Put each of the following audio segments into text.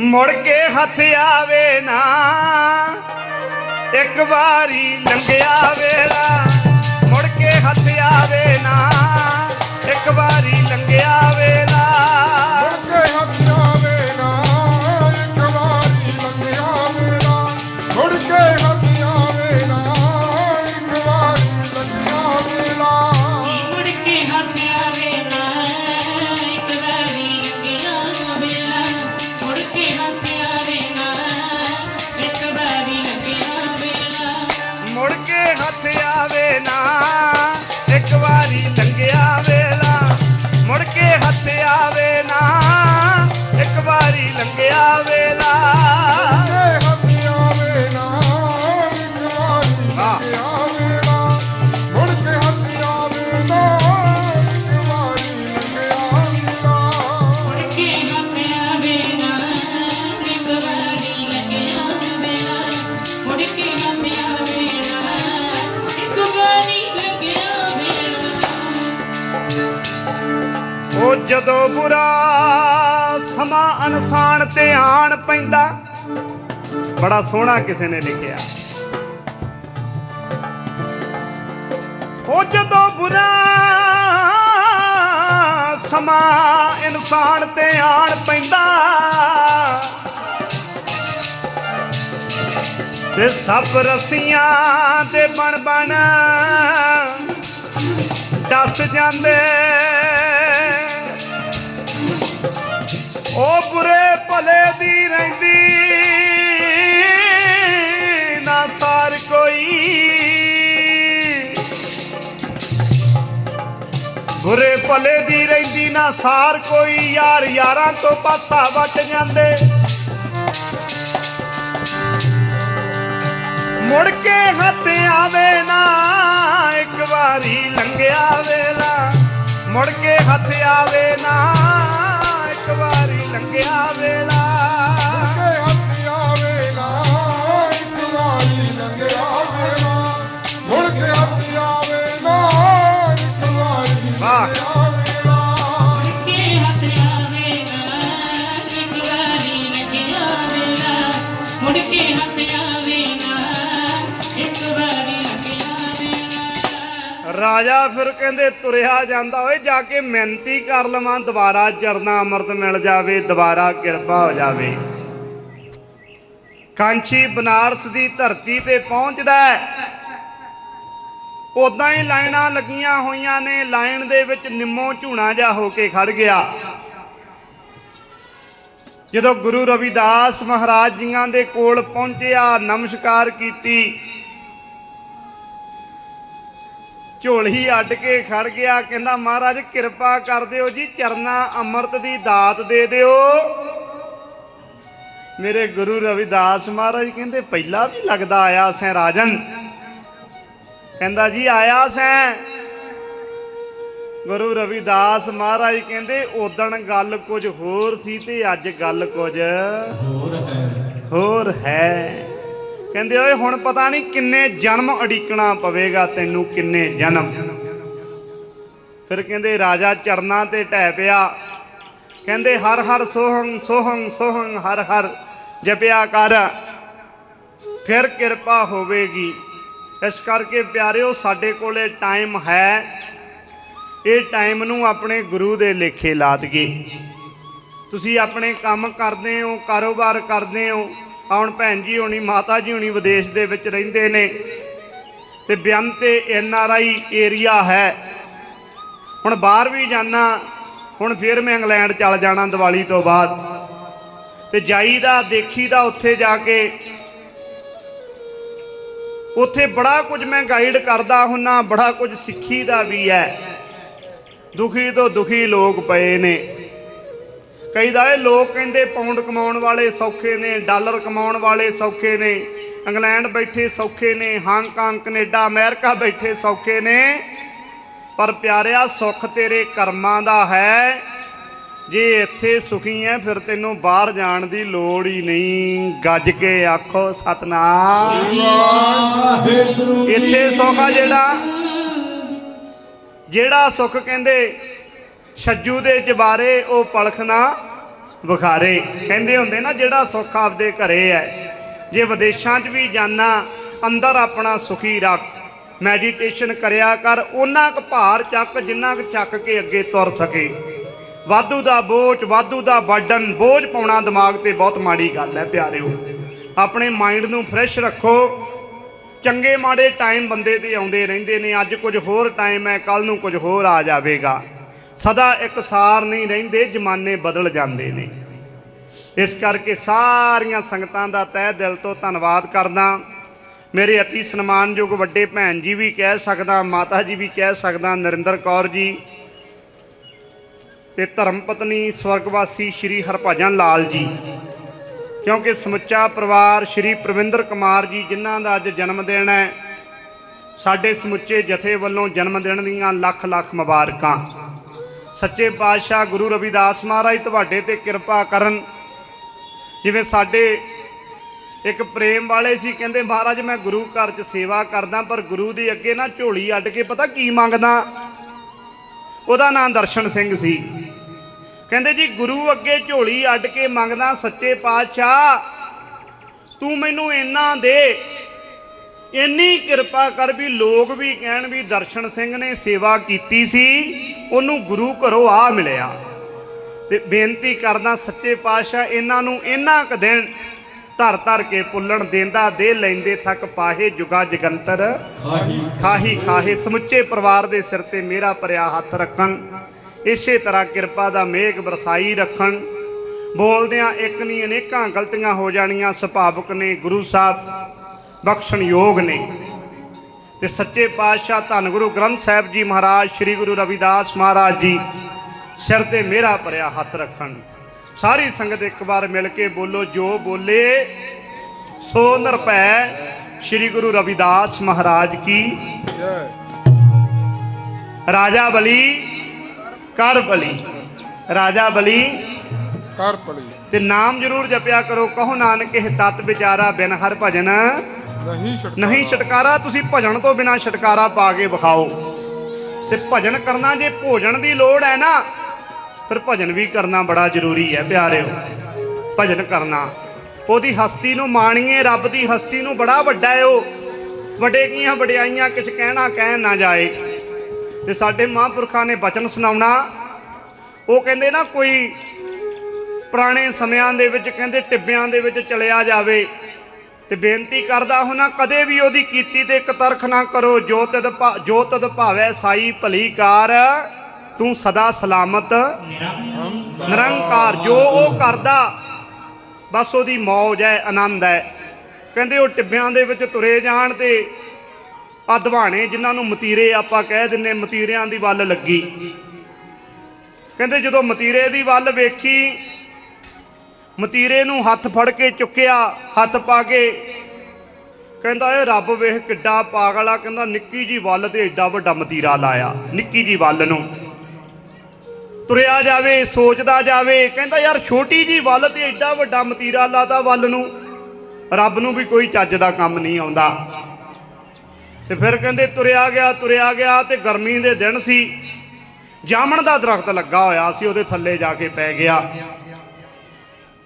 ਮੁੜ ਕੇ ਹੱਥ ਆਵੇ ਨਾ। ਇੱਕ ਵਾਰੀ ਲੰਘਿਆ ਵੇਲਾ, ਮੁੜ ਕੇ ਹੱਥ ਆਵੇ ਨਾ। ਇੱਕ ਵਾਰੀ ਲੰਘਿਆ ਵੇਲਾ। ਮੁੜਕੇ ਹੱਥ ਉਹ ਜਦੋਂ ਬੁਰਾ ਸਮਾਂ ਇਨਸਾਨ ਤੇ ਆਣ ਪੈਂਦਾ, ਬੜਾ ਸੋਹਣਾ ਕਿਸੇ ਨੇ ਲਿਖਿਆ। ਉਹ ਜਦੋਂ ਬੁਰਾ ਸਮਾਂ ਇਨਸਾਨ ਤੇ ਆਣ ਪੈਂਦਾ, ਤੇ ਸਭ ਰਸੀਆਂ ਦੇ ਬਣ ਬਣ ਦੱਸ ਜਾਂਦੇ। ਉਹ ਬੁਰੇ ਭਲੇ ਦੀ ਰਹਿੰਦੀ, ਨਾ ਸਾਰ ਕੋਈ। ਬੁਰੇ ਭਲੇ ਦੀ ਰਹਿੰਦੀ, ਨਾ ਸਾਰ ਕੋਈ। ਯਾਰ ਯਾਰਾਂ ਤੋਂ ਪਾਸਾ ਵੱਟ ਜਾਂਦੇ। ਮੁੜ ਕੇ ਹੱਥ ਆਵੇ ਨਾ, ਇੱਕ ਵਾਰੀ ਲੰਘਿਆ ਵੇਲਾ। ਮੁੜ ਕੇ ਹੱਥ ਆਵੇ ਨਾ ਰਾਜਾ ਫਿਰ ਕਹਿੰਦੇ ਤੁਰਿਆ ਜਾਂਦਾ, ਓਏ ਜਾ ਕੇ ਮਿਹਨਤੀ ਕਰ ਲਵਾਂ, ਦੁਬਾਰਾ ਚਰਨਾ ਅੰਮ੍ਰਿਤ ਮਿਲ ਜਾਵੇ, ਦੁਬਾਰਾ ਕਿਰਪਾ ਹੋ ਜਾਵੇ। ਕਾਂਚੀ ਬਨਾਰਸ ਦੀ ਧਰਤੀ ਤੇ ਪਹੁੰਚਦਾ ਹੈ। ਉਦਾਂ ਹੀ ਲਾਈਨਾਂ ਲੱਗੀਆਂ ਹੋਈਆਂ ਨੇ, ਲਾਈਨ ਦੇ ਵਿੱਚ ਨਿੰਮੋ ਝੂਣਾ ਜਾ ਹੋ ਕੇ ਖੜ ਗਿਆ। ਜਦੋਂ ਗੁਰੂ ਰਵਿਦਾਸ ਮਹਾਰਾਜ ਜੀਆਂ ਦੇ ਕੋਲ ਪਹੁੰਚਿਆ, ਨਮਸਕਾਰ ਕੀਤੀ ਝੋਲੀ ਅੱਡ ਕੇ ਖੜ ਗਿਆ। ਕਹਿੰਦਾ ਮਹਾਰਾਜ ਕਿਰਪਾ ਕਰ ਦਿਓ ਜੀ ਚਰਨਾ ਅੰਮ੍ਰਿਤ ਦੀ ਦਾਤ ਦੇ ਦਿਓ। ਮੇਰੇ ਗੁਰੂ ਰਵਿਦਾਸ ਮਹਾਰਾਜ ਕਹਿੰਦੇ ਪਹਿਲਾਂ ਵੀ ਲੱਗਦਾ ਆਇਆ ਸੈਂ ਰਾਜਨ। ਕਹਿੰਦਾ ਜੀ ਆਇਆ ਸੈਂ। ਗੁਰੂ ਰਵਿਦਾਸ ਮਹਾਰਾਜ ਕਹਿੰਦੇ ਉਦਣ ਗੱਲ ਕੁਝ ਹੋਰ ਸੀ ਤੇ ਅੱਜ ਗੱਲ ਕੁਝ ਹੋਰ ਹੈ। ਹੋਰ ਹੈ। ਕਹਿੰਦੇ ਓਏ, ਹੁਣ ਪਤਾ ਨਹੀਂ ਕਿੰਨੇ ਜਨਮ ਅੜੀਕਣਾ ਪਵੇਗਾ, ਤੈਨੂੰ ਕਿੰਨੇ ਜਨਮ। ਫਿਰ ਕਹਿੰਦੇ, ਰਾਜਾ ਚਰਨਾਂ ਤੇ ਟਹਿ ਪਿਆ। ਕਹਿੰਦੇ, ਹਰ ਹਰ ਸੋਹੰ ਸੋਹੰ ਸੋਹੰ, ਹਰ ਹਰ ਜਪਿਆ ਕਰ। ਫਿਰ ਕਿਰਪਾ ਹੋਵੇਗੀ। ਇਸ ਕਰਕੇ ਪਿਆਰਿਓ, ਸਾਡੇ ਕੋਲੇ ਟਾਈਮ ਹੈ। ਇਹ ਟਾਈਮ ਨੂੰ ਆਪਣੇ ਗੁਰੂ ਦੇ ਲੇਖੇ ਲਾ ਦਈਏ ਤੁਸੀਂ ਆਪਣੇ ਕੰਮ ਕਰਦੇ ਹੋ, ਕਾਰੋਬਾਰ ਕਰਦੇ ਹੋ। ਹੁਣ ਭੈਣ ਜੀ ਹੋਣੀ, ਮਾਤਾ ਜੀ ਹੋਣੀ ਵਿਦੇਸ਼ ਦੇ ਵਿੱਚ ਰਹਿੰਦੇ ਨੇ ਤੇ ਬਿਆਨ ਤੇ ਐਨ ਆਰ ਆਈ ਏਰੀਆ ਹੈ। ਹੁਣ ਬਾਹਰ ਵੀ ਜਾਣਾ ਹੁਣ ਫਿਰ ਮੈਂ ਇੰਗਲੈਂਡ ਚੱਲ ਜਾਣਾ ਦੀਵਾਲੀ ਤੋਂ ਬਾਅਦ। ਤੇ ਜਾਈਦਾ, ਦੇਖੀਦਾ ਉੱਥੇ ਜਾ ਕੇ। ਉੱਥੇ ਬੜਾ ਕੁਝ ਮੈਂ ਗਾਈਡ ਕਰਦਾ ਹੁੰਨਾ, ਬੜਾ ਕੁਝ ਸਿੱਖੀਦਾ ਵੀ ਹੈ। ਦੁਖੀ ਤੋਂ ਦੁਖੀ ਲੋਕ ਪਏ ਨੇ। ਕਈਦਾ ਇਹ ਲੋਕ ਕਹਿੰਦੇ ਪਾਉਂਡ ਕਮਾਉਣ ਵਾਲੇ ਸੌਖੇ ਨੇ ਡਾਲਰ ਕਮਾਉਣ ਵਾਲੇ ਸੌਖੇ ਨੇ ਇੰਗਲੈਂਡ ਬੈਠੇ ਸੌਖੇ ਨੇ ਹਾਂਗਕਾਂਗ ਕੈਨੇਡਾ ਅਮਰੀਕਾ ਬੈਠੇ ਸੌਖੇ ਨੇ ਪਰ ਪਿਆਰਿਆ ਸੁੱਖ ਤੇਰੇ ਕਰਮਾਂ ਦਾ ਹੈ। ਜੇ ਇੱਥੇ ਸੁਖੀ ਐ ਫਿਰ ਤੈਨੂੰ ਬਾਹਰ ਜਾਣ ਦੀ ਲੋੜ ਹੀ ਨਹੀਂ। ਗੱਜ ਕੇ ਆਖੋ ਸਤਨਾਮ। ਇੱਥੇ ਸੁੱਖ ਆ ਜਿਹੜਾ। ਜਿਹੜਾ ਸੁੱਖ ਕਹਿੰਦੇ ਛੱਜੂ ਦੇ ਜਵਾਰੇ ਉਹ ਪਲਖ ਨਾ ਬੁਖਾਰੇ ਕਹਿੰਦੇ ਹੁੰਦੇ ਨਾ, ਜਿਹੜਾ ਸੁੱਖ ਆਪਦੇ ਘਰੇ ਹੈ। ਜੇ ਵਿਦੇਸ਼ਾਂ 'ਚ ਵੀ ਜਾਣਾ ਅੰਦਰ ਆਪਣਾ ਸੁਖੀ ਰੱਖ। ਮੈਡੀਟੇਸ਼ਨ ਕਰਿਆ ਕਰ, ਉਹਨਾਂ ਕੁ ਭਾਰ ਚੱਕ, ਜਿੰਨਾ ਕੁ ਚੱਕ ਕੇ ਅੱਗੇ ਤੁਰ ਸਕੇ। ਵਾਧੂ ਦਾ ਬੋਝ, ਵਾਧੂ ਦਾ ਬਰਡਨ ਬੋਝ ਪਾਉਣਾ ਦਿਮਾਗ ਤੇ ਬਹੁਤ ਮਾੜੀ ਗੱਲ ਹੈ, ਪਿਆਰਿਓ। ਆਪਣੇ ਮਾਈਂਡ ਨੂੰ ਫਰੈਸ਼ ਰੱਖੋ। ਚੰਗੇ ਮਾੜੇ ਟਾਈਮ ਬੰਦੇ ਦੇ ਆਉਂਦੇ ਰਹਿੰਦੇ ਨੇ। ਅੱਜ ਕੁਝ ਹੋਰ ਟਾਈਮ ਹੈ ਕੱਲ ਨੂੰ ਕੁਝ ਹੋਰ ਆ ਜਾਵੇਗਾ। ਸਦਾ ਇਕਸਾਰ ਨਹੀਂ ਰਹਿੰਦੇ, ਜ਼ਮਾਨੇ ਬਦਲ ਜਾਂਦੇ ਨੇ। ਇਸ ਕਰਕੇ ਸਾਰੀਆਂ ਸੰਗਤਾਂ ਦਾ ਤਹਿ ਦਿਲ ਤੋਂ ਧੰਨਵਾਦ ਕਰਦਾ। ਮੇਰੇ ਅਤੀ ਸਨਮਾਨਯੋਗ ਵੱਡੇ ਭੈਣ ਜੀ ਵੀ ਕਹਿ ਸਕਦਾ, ਮਾਤਾ ਜੀ ਵੀ ਕਹਿ ਸਕਦਾ, ਨਰਿੰਦਰ ਕੌਰ ਜੀ ਤੇ ਧਰਮ ਪਤਨੀ ਸਵਰਗਵਾਸੀ ਸ਼੍ਰੀ ਹਰਭਜਨ ਲਾਲ ਜੀ। ਕਿਉਂਕਿ ਸਮੁੱਚਾ ਪਰਿਵਾਰ ਸ਼੍ਰੀ ਪ੍ਰਵਿੰਦਰ ਕੁਮਾਰ ਜੀ, ਜਿਨ੍ਹਾਂ ਦਾ ਅੱਜ ਜਨਮ ਦਿਨ ਹੈ, ਸਾਡੇ ਸਮੁੱਚੇ ਜਥੇ ਵੱਲੋਂ ਜਨਮ ਦਿਨ ਦੀਆਂ ਲੱਖ ਲੱਖ ਮੁਬਾਰਕਾਂ। ਸੱਚੇ ਪਾਤਸ਼ਾਹ ਗੁਰੂ ਰਵਿਦਾਸ ਮਹਾਰਾਜ ਤੁਹਾਡੇ ਤੇ ਕਿਰਪਾ ਕਰਨ। ਜਿਵੇਂ ਸਾਡੇ ਇੱਕ ਪ੍ਰੇਮ ਵਾਲੇ ਸੀ, ਕਹਿੰਦੇ, ਮਹਾਰਾਜ, ਮੈਂ ਗੁਰੂ ਘਰ 'ਚ ਸੇਵਾ ਕਰਦਾ, ਪਰ ਗੁਰੂ ਦੇ ਅੱਗੇ ਨਾ ਝੋਲੀ ਅੱਡ ਕੇ ਪਤਾ ਕੀ ਮੰਗਦਾ? ਉਹਦਾ ਨਾਮ ਦਰਸ਼ਨ ਸਿੰਘ ਸੀ। ਕਹਿੰਦੇ, ਜੀ, ਗੁਰੂ ਅੱਗੇ ਝੋਲੀ ਅੱਡ ਕੇ ਮੰਗਦਾ, ਸੱਚੇ ਪਾਤਸ਼ਾਹ, ਤੂੰ ਮੈਨੂੰ ਇੰਨਾ ਦੇ। ਇੰਨੀ ਕਿਰਪਾ ਕਰ ਵੀ ਲੋਕ ਵੀ ਕਹਿਣ ਵੀ ਦਰਸ਼ਨ ਸਿੰਘ ਨੇ ਸੇਵਾ ਕੀਤੀ ਸੀ। ਉਹਨੂੰ ਗੁਰੂ ਘਰੋਂ ਆ ਮਿਲਿਆ। ਤੇ ਬੇਨਤੀ ਕਰਦਾ ਸੱਚੇ ਪਾਤਸ਼ਾਹ ਇਹਨਾਂ ਨੂੰ ਇਹਨਾਂ ਕ ਦਿਨ ਧਰ ਧਰ ਕੇ ਪੁੱਲਣ ਦੇਂਦਾ ਦੇ ਲੈਂਦੇ ਥੱਕ ਪਾਹੇ ਜੁਗਾ ਜਗੰਤਰ। ਖਾਹੀ। ਖਾਹੀ ਖਾਹੇ ਸਮੁੱਚੇ ਪਰਿਵਾਰ ਦੇ ਸਿਰ ਤੇ ਮੇਰਾ ਭਰਿਆ ਹੱਥ ਰੱਖਣ। ਇਸੇ ਤਰ੍ਹਾਂ ਕਿਰਪਾ ਦਾ ਮੇਘ ਬਰਸਾਈ ਰੱਖਣ। ਬੋਲਦਿਆਂ ਇੱਕ ਨਹੀਂ ਅਨੇਕਾਂ ਗਲਤੀਆਂ ਹੋ ਜਾਣੀਆਂ ਸੁਭਾਵਕ ਨੇ ਗੁਰੂ ਸਾਹਿਬ ਬਖਸ਼ਣ ਯੋਗ ਨੇ। ਤੇ ਸੱਚੇ ਪਾਤਸ਼ਾਹ ਧੰਨ ਗੁਰੂ ਗ੍ਰੰਥ ਸਾਹਿਬ ਜੀ ਮਹਾਰਾਜ ਸ੍ਰੀ ਗੁਰੂ ਰਵਿਦਾਸ ਮਹਾਰਾਜ ਜੀ ਸਿਰ ਤੇ ਮੇਰਾ ਭਰਿਆ ਹੱਥ ਰੱਖਣ। ਸਾਰੀ ਸੰਗਤ ਇੱਕ ਵਾਰ ਮਿਲ ਕੇ ਬੋਲੋ ਜੋ ਬੋਲੇ ਸੋ ਨਿਰਭੈ ਸ੍ਰੀ ਗੁਰੂ ਰਵਿਦਾਸ ਮਹਾਰਾਜ ਕੀ। ਰਾਜਾ ਬਲੀ ਕਰ ਬਲੀ। ਰਾਜਾ ਬਲੀ ਕਰ ਪਲੀ ਤੇ ਨਾਮ ਜ਼ਰੂਰ ਜਪਿਆ ਕਰੋ ਕਹੋ ਨਾਨਕ ਇਹ ਤਤ ਵਿਚਾਰਾ ਬਿਨ ਹਰ ਭਜਨ। ਨਹੀਂ ਛੁਟਕਾਰਾ। ਛਟਕਾਰਾ, ਤੁਸੀਂ ਭਜਨ ਤੋਂ ਬਿਨਾ ਛਟਕਾਰਾ ਪਾ ਕੇ ਵਿਖਾਓ। ਤੇ ਭਜਨ ਕਰਨਾ ਜੇ ਭੋਜਨ ਦੀ ਲੋੜ ਹੈ ਨਾ, ਫਿਰ ਭਜਨ ਵੀ ਕਰਨਾ ਬੜਾ ਜ਼ਰੂਰੀ ਹੈ, ਪਿਆਰਿਓ। ਭਜਨ ਕਰਨਾ। ਉਹਦੀ ਹਸਤੀ ਨੂੰ ਮਾਣੀਏ, ਰੱਬ ਦੀ ਹਸਤੀ ਨੂੰ ਬੜਾ ਵੱਡਾ ਹੈ ਉਹ। ਵੱਡੇ ਕੀਆਂ ਵਡਿਆਈਆਂ ਕਿਛ ਕਹਿਣਾ ਕਹਿਣ ਨਾ ਜਾਏ। ਤੇ ਸਾਡੇ ਮਹਾਂਪੁਰਖਾਂ ਨੇ ਬਚਨ ਸੁਣਾਉਣਾ। ਉਹ ਕਹਿੰਦੇ ਨਾ ਕੋਈ ਪੁਰਾਣੇ ਸਮਿਆਂ ਦੇ ਵਿੱਚ, ਕਹਿੰਦੇ ਟਿੱਬਿਆਂ ਦੇ ਵਿੱਚ ਚਲਿਆ ਜਾਵੇ। ਤੇ ਬੇਨਤੀ ਕਰਦਾ ਹੁਣਾ ਕਦੇ ਵੀ ਉਹਦੀ ਕੀਤੀ ਤੇ ਕਤਰਖ ਨਾ ਕਰੋ। ਜੋ ਤਦ ਭਾ- ਜੋ ਤਦ ਭਾਵੈ ਸਾਈ ਭਲੀ ਕਾਰ ਤੂੰ ਸਦਾ ਸਲਾਮਤ। ਨਿਰੰਕਾਰ, ਜੋ ਉਹ ਕਰਦਾ, ਬਸ ਉਹਦੀ ਮੌਜ ਹੈ, ਆਨੰਦ ਹੈ। ਕਹਿੰਦੇ ਉਹ ਟਿੱਬਿਆਂ ਦੇ ਵਿੱਚ ਤੁਰੇ ਜਾਣ ਤੇ ਆ ਦਵਾਣੇ ਜਿਨ੍ਹਾਂ ਨੂੰ ਮਤੀਰੇ ਆਪਾਂ ਕਹਿ ਦਿੰਨੇ, ਮਤੀਰਿਆਂ ਦੀ ਵੱਲ ਲੱਗੀ। ਕਹਿੰਦੇ ਜਦੋਂ ਮਤੀਰੇ ਦੀ ਵੱਲ ਵੇਖੀ ਮਤੀਰੇ ਨੂੰ ਹੱਥ ਫੜ ਕੇ ਚੁੱਕਿਆ, ਹੱਥ ਪਾ ਕੇ ਕਹਿੰਦਾ ਇਹ ਰੱਬ ਵੇਖ ਕਿੱਡਾ ਪਾਗਲ ਆ। ਕਹਿੰਦਾ, ਨਿੱਕੀ ਜੀ ਵੱਲ ਤੇ ਐਡਾ ਵੱਡਾ ਮਤੀਰਾ ਲਾਇਆ, ਨਿੱਕੀ ਜੀ ਵੱਲ ਨੂੰ। ਤੁਰਿਆ ਜਾਵੇ, ਸੋਚਦਾ ਜਾਵੇ, ਕਹਿੰਦਾ, ਯਾਰ ਛੋਟੀ ਜੀ ਵੱਲ ਤੇ ਐਡਾ ਵੱਡਾ ਮਤੀਰਾ ਲਾਦਾ ਵੱਲ ਨੂੰ। ਰੱਬ ਨੂੰ ਵੀ ਕੋਈ ਚੱਜ ਦਾ ਕੰਮ ਨਹੀਂ ਆਉਂਦਾ। ਤੇ ਫਿਰ ਕਹਿੰਦੇ, ਤੁਰਿਆ ਗਿਆ ਤੁਰਿਆ ਗਿਆ ਤੇ ਗਰਮੀ ਦੇ ਦਿਨ ਸੀ। ਜਾਮਣ ਦਾ ਦਰਖਤ ਲੱਗਾ ਹੋਇਆ ਸੀ, ਉਹਦੇ ਥੱਲੇ ਜਾ ਕੇ ਪੈ ਗਿਆ।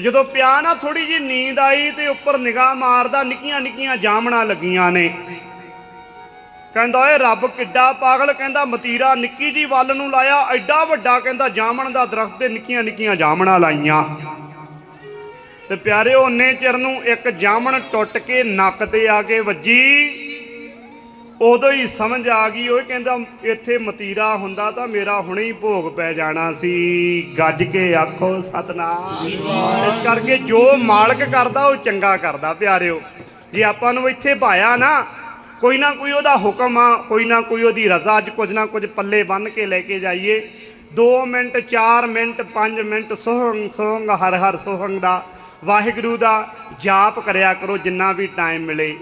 ਤੇ ਜਦੋਂ ਪਿਆ ਨਾ ਥੋੜੀ ਜੀ ਨੀਂਦ ਆਈ ਤੇ ਉੱਪਰ ਨਿਗਾਹ ਮਾਰਦਾ, ਨਿੱਕੀਆਂ ਨਿੱਕੀਆਂ ਜਾਮਣਾ ਲੱਗੀਆਂ ਨੇ। ਕਹਿੰਦਾ, ਓਏ ਰੱਬ ਕਿੱਡਾ ਪਾਗਲ, ਕਹਿੰਦਾ, ਮਤੀਰਾ ਨਿੱਕੀ ਜੀ ਵੱਲ ਨੂੰ ਲਾਇਆ, ਐਡਾ ਵੱਡਾ, ਕਹਿੰਦਾ, ਜਾਮਣ ਦਾ ਦਰਖਤ ਤੇ ਨਿੱਕੀਆਂ ਨਿੱਕੀਆਂ ਜਾਮਣਾ ਲਾਈਆਂ। ਤੇ ਪਿਆਰਿਓ ਉਹਨੇ ਚਿਰ ਨੂੰ ਇੱਕ ਜਾਮਣ ਟੁੱਟ ਕੇ ਨੱਕ ਤੇ ਆ ਕੇ ਵੱਜੀ। ਉਦੋਂ ਹੀ ਸਮਝ ਆ ਗਈ, ਉਹ ਕਹਿੰਦਾ, ਇੱਥੇ ਮਤੀਰਾ ਹੁੰਦਾ ਤਾਂ ਮੇਰਾ ਹੁਣੇ ਹੀ ਭੋਗ ਪੈ ਜਾਣਾ ਸੀ। ਗੱਜ ਕੇ ਆਖੋ, ਸਤਨਾਮ। ਇਸ ਕਰਕੇ ਜੋ ਮਾਲਕ ਕਰਦਾ, ਉਹ ਚੰਗਾ ਕਰਦਾ, ਪਿਆਰਿਓ। ਜੇ ਆਪਾਂ ਨੂੰ ਇੱਥੇ ਭਾਇਆ ਨਾ, ਕੋਈ ਨਾ ਕੋਈ ਉਹਦਾ ਹੁਕਮ ਆ, ਕੋਈ ਨਾ ਕੋਈ ਉਹਦੀ ਰਜ਼ਾ, ਅੱਜ ਕੁਝ ਨਾ ਕੁਝ ਪੱਲੇ ਬੰਨ ਕੇ ਲੈ ਕੇ ਜਾਈਏ। 2 ਮਿੰਟ 4 ਮਿੰਟ 5 ਮਿੰਟ, ਸੋਹੰਗ ਸੋਹੰਗ, ਹਰ ਹਰ ਸੋਹੰਗ ਦਾ ਵਾਹਿਗੁਰੂ ਦਾ ਜਾਪ ਕਰਿਆ ਕਰੋ, ਜਿੰਨਾ ਵੀ ਟਾਈਮ ਮਿਲੇ।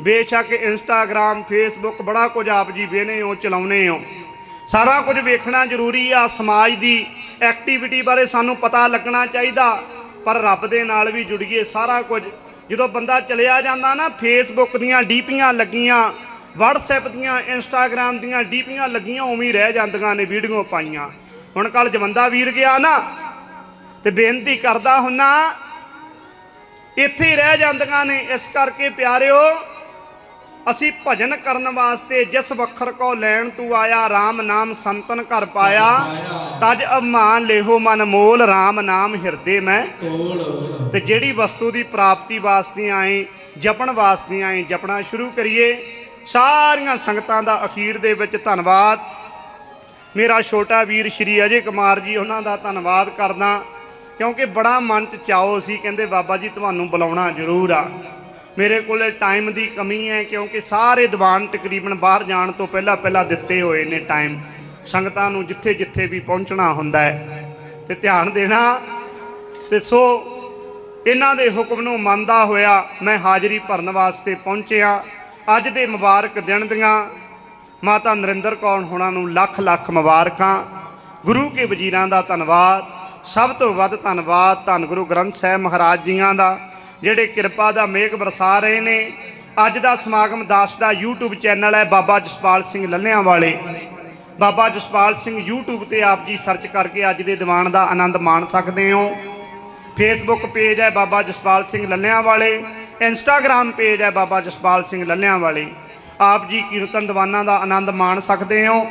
ਬੇਸ਼ੱਕ ਇੰਸਟਾਗ੍ਰam ਫੇਸਬੁੱਕ ਬੜਾ ਕੁਝ ਆਪ ਜੀ ਵੇਨੇ ਹੋ, ਚਲਾਉਨੇ ਹੋ। ਸਾਰਾ ਕੁਝ ਵੇਖਣਾ ਜ਼ਰੂਰੀ ਆ ਸਮਾਜ ਦੀ। ਐਕਟੀਵਿਟੀ ਬਾਰੇ ਸਾਨੂੰ ਪਤਾ ਲੱਗਣਾ ਚਾਹੀਦਾ, ਪਰ ਰੱਬ ਦੇ ਨਾਲ ਵੀ ਜੁੜੀਏ ਸਾਰਾ ਕੁਝ। ਜਦੋਂ ਬੰਦਾ ਚਲਿਆ ਜਾਂਦਾ ਨਾ ਫੇਸਬੁੱਕ ਦੀਆਂ ਡੀਪੀਆਂ ਲੱਗੀਆਂ, WhatsApp ਦੀਆਂ ਇੰਸਟਾਗ੍ਰam ਦੀਆਂ ਡੀਪੀਆਂ ਲੱਗੀਆਂ, ਉਵੇਂ ਹੀ ਰਹਿ ਜਾਂਦੀਆਂ ਨੇ ਵੀਡੀਓ ਪਾਈਆਂ। ਹੁਣ ਕੱਲ ਜਵੰਦਾ ਵੀਰ ਗਿਆ ਨਾ, ਤੇ ਬੇਨਤੀ ਕਰਦਾ ਹੁੰਨਾ, ਇੱਥੇ ਹੀ ਰਹਿ ਜਾਂਦੀਆਂ ਨੇ। ਇਸ ਕਰਕੇ ਪਿਆਰਿਓ ਅਸੀਂ ਭਜਨ ਕਰਨ ਵਾਸਤੇ ਜਿਸ ਵਖਰ ਕੋ ਲੈਣ ਤੂੰ ਆਇਆ RAM ਨਾਮ ਸੰਤਨ ਘਰ ਪਾਇਆ। ਤਜ ਅਮਾਨ ਲੇਹੋ ਮਨ ਮੋਲ RAM ਨਾਮ ਹਿਰਦੇ ਮੈਂ ਤੇ ਜਿਹੜੀ ਵਸਤੂ ਦੀ ਪ੍ਰਾਪਤੀ ਵਾਸਤੇ ਆਏ ਜਪਣ ਵਾਸਤੇ ਆਏ ਜਪਣਾ ਸ਼ੁਰੂ ਕਰੀਏ। ਸਾਰੀਆਂ ਸੰਗਤਾਂ ਦਾ ਅਖੀਰ ਦੇ ਵਿੱਚ ਧੰਨਵਾਦ। ਮੇਰਾ ਛੋਟਾ ਵੀਰ ਸ਼੍ਰੀ ਅਜੇ ਕੁਮਾਰ ਜੀ, ਉਹਨਾਂ ਦਾ ਧੰਨਵਾਦ ਕਰਦਾ, ਕਿਉਂਕਿ ਬੜਾ ਮਨ ਚ ਚਾਓ ਸੀ, ਕਹਿੰਦੇ ਬਾਬਾ ਜੀ, ਤੁਹਾਨੂੰ ਬੁਲਾਉਣਾ ਜ਼ਰੂਰ ਆ। ਮੇਰੇ ਕੋਲੇ ਟਾਈਮ ਦੀ ਕਮੀ ਹੈ ਕਿਉਂਕਿ ਸਾਰੇ ਦੀਵਾਨ ਤਕਰੀਬਨ ਬਾਹਰ ਜਾਣ ਤੋਂ ਪਹਿਲਾਂ ਪਹਿਲਾਂ ਦਿੱਤੇ ਹੋਏ ਨੇ ਟਾਈਮ ਸੰਗਤਾਂ ਨੂੰ ਜਿੱਥੇ ਜਿੱਥੇ ਵੀ ਪਹੁੰਚਣਾ ਹੁੰਦਾ ਹੈ ਤੇ ਧਿਆਨ ਦੇਣਾ। ਤੇ ਸੋ ਇਹਨਾਂ ਦੇ ਹੁਕਮ ਨੂੰ ਮੰਨਦਾ ਹੋਇਆ ਮੈਂ ਹਾਜ਼ਰੀ ਭਰਨ ਵਾਸਤੇ ਪਹੁੰਚਿਆ। ਅੱਜ ਦੇ ਮੁਬਾਰਕ ਦਿਨ ਦੀਆਂ ਮਾਤਾ ਨਰਿੰਦਰ ਕੌਰ ਹੋਣਾ ਨੂੰ ਲੱਖ ਲੱਖ ਮੁਬਾਰਕਾਂ। ਗੁਰੂ ਕੇ ਵਜ਼ੀਰਾਂ ਦਾ ਧੰਨਵਾਦ। ਸਭ ਤੋਂ ਵੱਧ ਧੰਨਵਾਦ ਧੰਨ ਗੁਰੂ ਗ੍ਰੰਥ ਸਾਹਿਬ ਮਹਾਰਾਜ ਜੀਆਂ ਦਾ। ਜਿਹੜੇ ਕਿਰਪਾ ਦਾ ਮੇਘ ਬਰਸਾ ਰਹੇ ਨੇ। ਅੱਜ ਦਾ ਸਮਾਗਮ ਦਾਸ ਦਾ YouTube ਚੈਨਲ ਹੈ ਬਾਬਾ ਜਸਪਾਲ ਸਿੰਘ ਲੱਲਿਆਂ ਵਾਲੇ। ਬਾਬਾ ਜਸਪਾਲ ਸਿੰਘ YouTube ਤੇ ਆਪ ਜੀ ਸਰਚ ਕਰਕੇ ਅੱਜ ਦੇ ਦੀਵਾਨ ਦਾ ਆਨੰਦ ਮਾਣ ਸਕਦੇ ਹੋ। ਫੇਸਬੁੱਕ ਪੇਜ ਹੈ ਬਾਬਾ ਜਸਪਾਲ ਸਿੰਘ ਲੱਲਿਆਂ ਵਾਲੇ। ਇੰਸਟਾਗ੍ਰam ਪੇਜ ਹੈ ਬਾਬਾ ਜਸਪਾਲ ਸਿੰਘ ਲੱਲਿਆਂ ਵਾਲੇ। ਆਪ ਜੀ ਕੀਰਤਨ ਦੀਵਾਨਾਂ ਦਾ ਆਨੰਦ ਮਾਣ ਸਕਦੇ ਹੋ।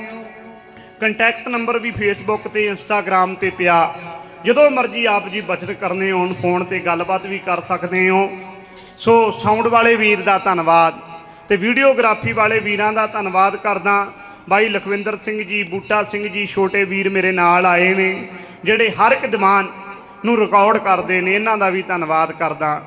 ਕੰਟੈਕਟ ਨੰਬਰ ਵੀ ਫੇਸਬੁੱਕ ਤੇ ਇੰਸਟਾਗ੍ਰam ਤੇ ਪਿਆ। ਜਦੋਂ ਮਰਜ਼ੀ ਆਪ ਜੀ ਬਚਤ ਕਰਨੇ ਹੋਣ, ਫੋਨ ਤੇ ਗੱਲਬਾਤ ਵੀ ਕਰ ਸਕਦੇ ਹੋ। ਸੋ ਸਾਊਂਡ ਵਾਲੇ ਵੀਰ ਦਾ ਧੰਨਵਾਦ ਤੇ ਵੀਡੀਓਗ੍ਰਾਫੀ ਵਾਲੇ ਵੀਰਾਂ ਦਾ ਧੰਨਵਾਦ ਕਰਦਾ। ਬਾਈ ਲਖਵਿੰਦਰ ਸਿੰਘ ਜੀ, ਬੂਟਾ ਸਿੰਘ ਜੀ, ਛੋਟੇ ਵੀਰ ਮੇਰੇ ਨਾਲ ਆਏ ਨੇ, ਜਿਹੜੇ ਹਰ ਇੱਕ ਦੀਵਾਨ ਨੂੰ ਰਿਕਾਰਡ ਕਰਦੇ ਨੇ, ਇਹਨਾਂ ਦਾ ਵੀ ਧੰਨਵਾਦ ਕਰਦਾ।